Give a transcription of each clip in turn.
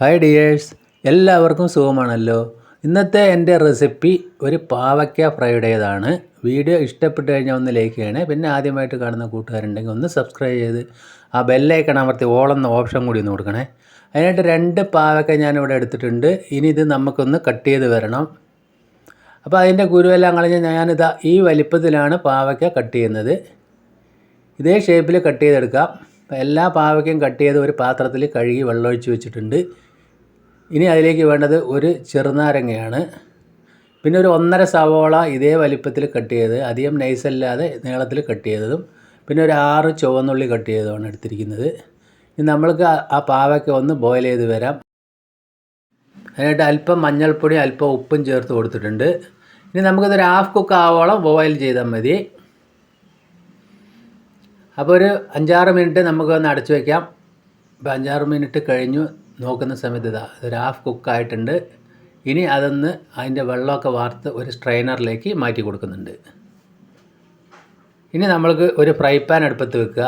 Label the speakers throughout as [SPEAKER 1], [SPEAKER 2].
[SPEAKER 1] Hi dears എല്ലാവർക്കും സുഖമാണല്ലോ. ഇന്നത്തെ എന്റെ റെസിപ്പി ഒരു പാവയ്ക്ക ഫ്രൈയുടേതാണ് വീഡിയോ ഇഷ്ടപ്പെട്ട് കഴിഞ്ഞാൽ ഒന്ന് ലൈക്ക് ചെയ്യണേ. പിന്നെ ആദ്യമായിട്ട് കാണുന്ന കൂട്ടുകാരുണ്ടെങ്കിൽ ഒന്ന് സബ്സ്ക്രൈബ് ചെയ്ത് ആ ബെല്ലൈക്കൺ അമർത്തി ഓളെന്ന ഓപ്ഷൻ കൂടി ഒന്ന് കൊടുക്കണേ. അതിനായിട്ട് രണ്ട് പാവയ്ക്ക ഞാനിവിടെ എടുത്തിട്ടുണ്ട്. ഇനി ഇത് നമുക്കൊന്ന് കട്ട് ചെയ്ത് വരണം. അപ്പോൾ അതിന്റെ കുരുവെല്ലാം കളഞ്ഞ് ഞാനിതാ ഈ വലിപ്പത്തിലാണ് പാവയ്ക്ക കട്ട് ചെയ്യുന്നത്. ഇതേ ഷേപ്പിൽ കട്ട് ചെയ്തെടുക്കാം. എല്ലാ പാവയ്ക്കും കട്ട് ചെയ്ത് ഒരു പാത്രത്തിൽ കഴുകി വെള്ളമൊഴിച്ച് വെച്ചിട്ടുണ്ട്. ഇനി അതിലേക്ക് വേണ്ടത് ഒരു ചെറുനാരങ്ങയാണ്. പിന്നെ ഒരു ഒന്നര സവോള ഇതേ വലിപ്പത്തിൽ കട്ട് ചെയ്ത് അധികം നൈസല്ലാതെ നീളത്തിൽ കട്ട് ചെയ്തതും പിന്നെ ഒരു ആറ് ചുവന്നുള്ളി കട്ട് ചെയ്തതുമാണ് എടുത്തിരിക്കുന്നത്. ഇനി നമ്മൾക്ക് ആ- പാവയ്ക്ക ഒന്ന് ബോയിൽ ചെയ്ത് വരാം. അതിനായിട്ട് അല്പം മഞ്ഞൾപ്പൊടി അല്പം ഉപ്പും ചേർത്ത് കൊടുത്തിട്ടുണ്ട്. ഇനി നമുക്കിതൊരു ഹാഫ് കുക്ക് ആവോളം ബോയിൽ ചെയ്താൽ മതി. അപ്പോൾ ഒരു അഞ്ചാറ് മിനിറ്റ് നമുക്കൊന്ന് അടച്ചു വയ്ക്കാം ഇപ്പോൾ അഞ്ചാറ് മിനിറ്റ് കഴിഞ്ഞു. നോക്കുന്ന സമയത്ത് ഇതാ ഒരു ഹാഫ് കുക്കായിട്ടുണ്ട് ഇനി അതൊന്ന് അതിന്റെ വെള്ളമൊക്കെ വാർത്ത് ഒരു സ്ട്രെയിനറിലേക്ക് മാറ്റി കൊടുക്കുന്നുണ്ട്. ഇനി നമ്മൾക്ക് ഒരു ഫ്രൈ പാൻ അടുപ്പത്ത് വെക്കുക.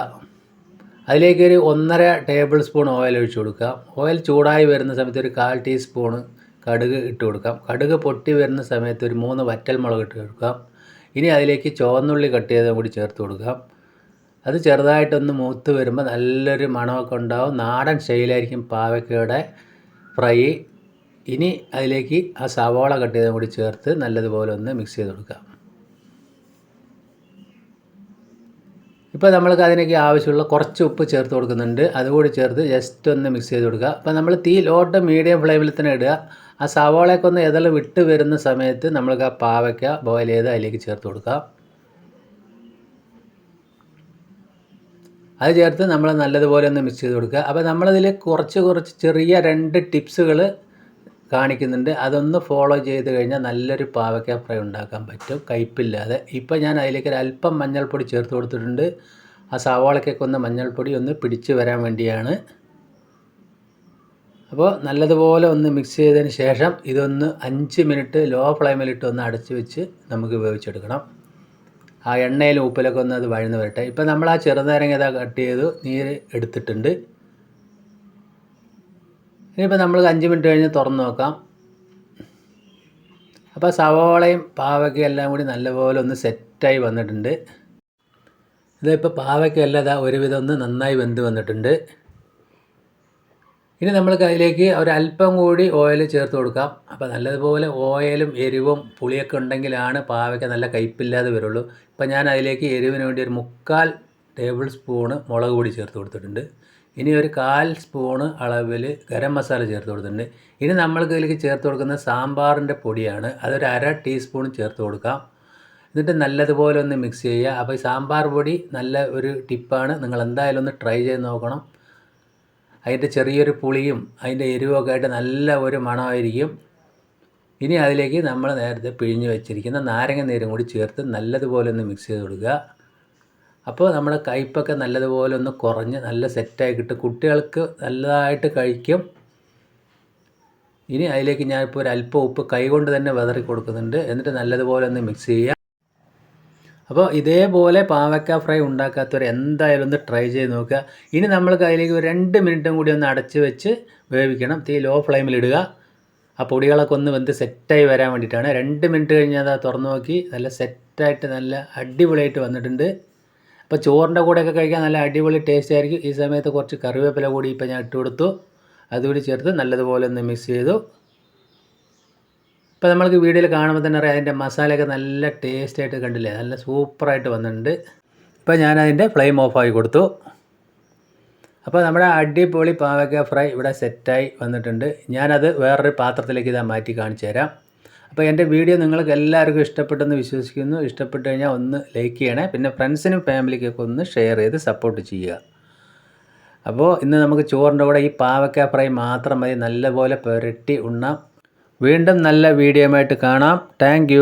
[SPEAKER 1] അതിലേക്ക് ഒരു ഒന്നര ടേബിൾ സ്പൂൺ ഓയിൽ ഒഴിച്ച് കൊടുക്കുക. ഓയിൽ ചൂടായി വരുന്ന സമയത്ത് ഒരു കാൽ ടീസ്പൂണ് കടുക് ഇട്ട് കൊടുക്കാം. കടുക് പൊട്ടി വരുന്ന സമയത്ത് ഒരു മൂന്ന് വറ്റൽ മുളക് ഇട്ട് കൊടുക്കാം. ഇനി അതിലേക്ക് ചുവന്നുള്ളി കട്ട് ചെയ്തതും കൂടി ചേർത്ത് കൊടുക്കാം. അത് ചെറുതായിട്ടൊന്ന് മൂത്ത് വരുമ്പോൾ നല്ലൊരു മണമൊക്കെ ഉണ്ടാവും. നാടൻ ശൈലായിരിക്കും പാവയ്ക്കയുടെ ഫ്രൈ. ഇനി അതിലേക്ക് ആ സവാള കട്ട് ചെയ്തും കൂടി ചേർത്ത് നല്ലതുപോലെ ഒന്ന് മിക്സ് ചെയ്ത് കൊടുക്കാം. ഇപ്പോൾ നമ്മൾക്ക് അതിനേക്ക് ആവശ്യമുള്ള കുറച്ച് ഉപ്പ് ചേർത്ത് കൊടുക്കുന്നുണ്ട്. അതുകൂടി ചേർത്ത് ജസ്റ്റ് ഒന്ന് മിക്സ് ചെയ്ത് കൊടുക്കുക. അപ്പോൾ നമ്മൾ തീ ലോട്ട് മീഡിയം ഫ്ലെയിമിൽ തന്നെ ഇടുക. ആ സവാളയൊക്കെ ഒന്ന് ഇതെല്ലാം വിട്ട് വരുന്ന സമയത്ത് നമ്മൾക്ക് ആ പാവയ്ക്ക ബോയിൽ ചെയ്ത് അതിലേക്ക് ചേർത്ത് കൊടുക്കാം. അത് ചേർത്ത് നമ്മൾ നല്ലതുപോലെ ഒന്ന് മിക്സ് ചെയ്ത് കൊടുക്കുക. അപ്പോൾ നമ്മളതിൽ കുറച്ച് കുറച്ച് ചെറിയ രണ്ട് ടിപ്സുകൾ കാണിക്കുന്നുണ്ട്. അതൊന്ന് ഫോളോ ചെയ്ത് കഴിഞ്ഞാൽ നല്ലൊരു പാവയ്ക്ക ഫ്രൈ ഉണ്ടാക്കാൻ പറ്റും. കയ്പില്ലാതെ. ഇപ്പോൾ ഞാൻ അതിലേക്ക് ഒരു അല്പം മഞ്ഞൾപ്പൊടി ചേർത്ത് കൊടുത്തിട്ടുണ്ട്. ആ സവാളയ്ക്കൊക്കെ ഒന്ന് മഞ്ഞൾപ്പൊടി ഒന്ന് പിടിച്ച് വരാൻ വേണ്ടിയാണ്. അപ്പോൾ നല്ലതുപോലെ ഒന്ന് മിക്സ് ചെയ്തതിന് ശേഷം ഇതൊന്ന് അഞ്ച് മിനിറ്റ് ലോ ഫ്ലെയിമിലിട്ട് ഒന്ന് അടച്ച് വെച്ച് നമുക്ക് വേവിച്ചെടുക്കണം. ആ എണ്ണയിൽ ഉപ്പിലൊക്കെ ഒന്ന് അത് വഴന്ന് വരട്ടെ. ഇപ്പം നമ്മൾ ആ ചെറുനാരങ്ങ ഇതാ കട്ട് ചെയ്ത് നീര് എടുത്തിട്ടുണ്ട്. ഇനിയിപ്പോൾ നമ്മൾ അഞ്ച് മിനിറ്റ് കഴിഞ്ഞ് തുറന്ന് നോക്കാം. അപ്പോൾ സവോളയും പാവയ്ക്കും എല്ലാം കൂടി നല്ലപോലെ ഒന്ന് സെറ്റായി വന്നിട്ടുണ്ട്. ഇതിപ്പോൾ പാവയ്ക്കെല്ലാം ഇതാ ഒരുവിധം ഒന്ന് നന്നായി വെന്ത് വന്നിട്ടുണ്ട്. ഇനി നമ്മൾക്ക് അതിലേക്ക് ഒരല്പം കൂടി ഓയിൽ ചേർത്ത് കൊടുക്കാം. അപ്പോൾ നല്ലതുപോലെ ഓയിലും എരിവും പുളിയൊക്കെ ഉണ്ടെങ്കിലാണ് പാവയ്ക്ക നല്ല കയ്പില്ലാതെ വരുള്ളൂ. ഇപ്പോൾ ഞാൻ അതിലേക്ക് എരിവിന് വേണ്ടി ഒരു മുക്കാൽ ടേബിൾ സ്പൂണ് മുളക് പൊടി ചേർത്ത് കൊടുത്തിട്ടുണ്ട്. ഇനി ഒരു കാൽ സ്പൂണ് അളവിൽ ഗരം മസാല ചേർത്ത് കൊടുത്തിട്ടുണ്ട്. ഇനി നമ്മൾക്ക് ഇതിലേക്ക് ചേർത്ത് കൊടുക്കുന്ന സാമ്പാറിന്റെ പൊടിയാണ്. അതൊരു അര ടീസ്പൂൺ ചേർത്ത് കൊടുക്കാം. എന്നിട്ട് നല്ലതുപോലെ ഒന്ന് മിക്സ് ചെയ്യുക. അപ്പോൾ ഈ സാമ്പാർ പൊടി നല്ല ഒരു ടിപ്പാണ്. നിങ്ങൾ എന്തായാലും ഒന്ന് ട്രൈ ചെയ്ത് നോക്കണം. അതിന്റെ ചെറിയൊരു പുളിയും അതിന്റെ എരിവൊക്കെ ആയിട്ട് നല്ല ഒരു മണമായിരിക്കും. ഇനി അതിലേക്ക് നമ്മൾ നേരത്തെ പിഴിഞ്ഞ് വെച്ചിരിക്കുന്ന നാരങ്ങ നീരും കൂടി ചേർത്ത് നല്ലതുപോലെ ഒന്ന് മിക്സ് ചെയ്ത് കൊടുക്കുക. അപ്പോൾ നമ്മുടെ കയ്പ്പൊക്കെ നല്ലതുപോലെ ഒന്ന് കുറഞ്ഞ് നല്ല സെറ്റായി കിട്ടും. കുട്ടികൾക്ക് നല്ലതായിട്ട് കഴിക്കും. ഇനി അതിലേക്ക് ഞാനിപ്പോൾ ഒരു അല്പം ഉപ്പ് കൈകൊണ്ട് തന്നെ വിതറി കൊടുക്കുന്നുണ്ട്. എന്നിട്ട് നല്ലതുപോലെ ഒന്ന് മിക്സ് ചെയ്യുക. അപ്പോൾ ഇതേപോലെ പാവക്ക ഫ്രൈ ഉണ്ടാക്കാത്തവർ എന്തായാലും ഒന്ന് ട്രൈ ചെയ്ത് നോക്കുക. ഇനി നമ്മൾ അതിലേക്ക് ഒരു രണ്ട് മിനിറ്റും കൂടി ഒന്ന് അടച്ച് വെച്ച് വേവിക്കണം. തീ ലോ ഫ്ലെയിമിൽ ഇടുക. ആ പൊടികളൊക്കെ ഒന്ന് വെന്ത് സെറ്റായി വരാൻ വേണ്ടിയിട്ടാണ്. രണ്ട് മിനിറ്റ് കഴിഞ്ഞാൽ അത് തുറന്നു നോക്കി. നല്ല സെറ്റായിട്ട് നല്ല അടിപൊളിയായിട്ട് വന്നിട്ടുണ്ട്. അപ്പോൾ ചോറിന്റെ കൂടെയൊക്കെ കഴിക്കാൻ നല്ല അടിപൊളി ടേസ്റ്റ് ആയിരിക്കും. ഈ സമയത്ത് കുറച്ച് കറിവേപ്പില കൂടി ഇപ്പോൾ ഞാൻ ഇട്ട് കൊടുത്തു. അതുകൂടി ചേർത്ത് നല്ലതുപോലെ ഒന്ന് മിക്സ് ചെയ്തു. ഇപ്പോൾ നമ്മൾക്ക് വീഡിയോയിൽ കാണുമ്പോൾ തന്നെ അറിയാം അതിന്റെ മസാലയൊക്കെ നല്ല ടേസ്റ്റായിട്ട് കണ്ടില്ലേ? നല്ല സൂപ്പറായിട്ട് വന്നിട്ടുണ്ട്. ഇപ്പോൾ ഞാനതിന്റെ ഫ്ലെയിം ഓഫായി കൊടുത്തു. അപ്പോൾ നമ്മുടെ അടിപൊളി പാവയ്ക്ക ഫ്രൈ ഇവിടെ സെറ്റായി വന്നിട്ടുണ്ട്. ഞാനത് വേറൊരു പാത്രത്തിലേക്ക് ഇതാ മാറ്റി കാണിച്ചു തരാം. അപ്പോൾ എന്റെ വീഡിയോ നിങ്ങൾക്ക് എല്ലാവർക്കും ഇഷ്ടപ്പെട്ടെന്ന് വിശ്വസിക്കുന്നു. ഇഷ്ടപ്പെട്ട് കഴിഞ്ഞാൽ ഒന്ന് ലൈക്ക് ചെയ്യണേ. പിന്നെ ഫ്രണ്ട്സിനും ഫാമിലിക്കൊക്കെ ഒന്ന് ഷെയർ ചെയ്ത് സപ്പോർട്ട് ചെയ്യുക. അപ്പോൾ ഇന്ന് നമുക്ക് ചോറിന്റെ കൂടെ ഈ പാവയ്ക്ക ഫ്രൈ മാത്രം മതി. നല്ലപോലെ പുരട്ടി ഉണ്ണാം. വീണ്ടും നല്ല വീഡിയോ ആയിട്ട് കാണാം. താങ്ക്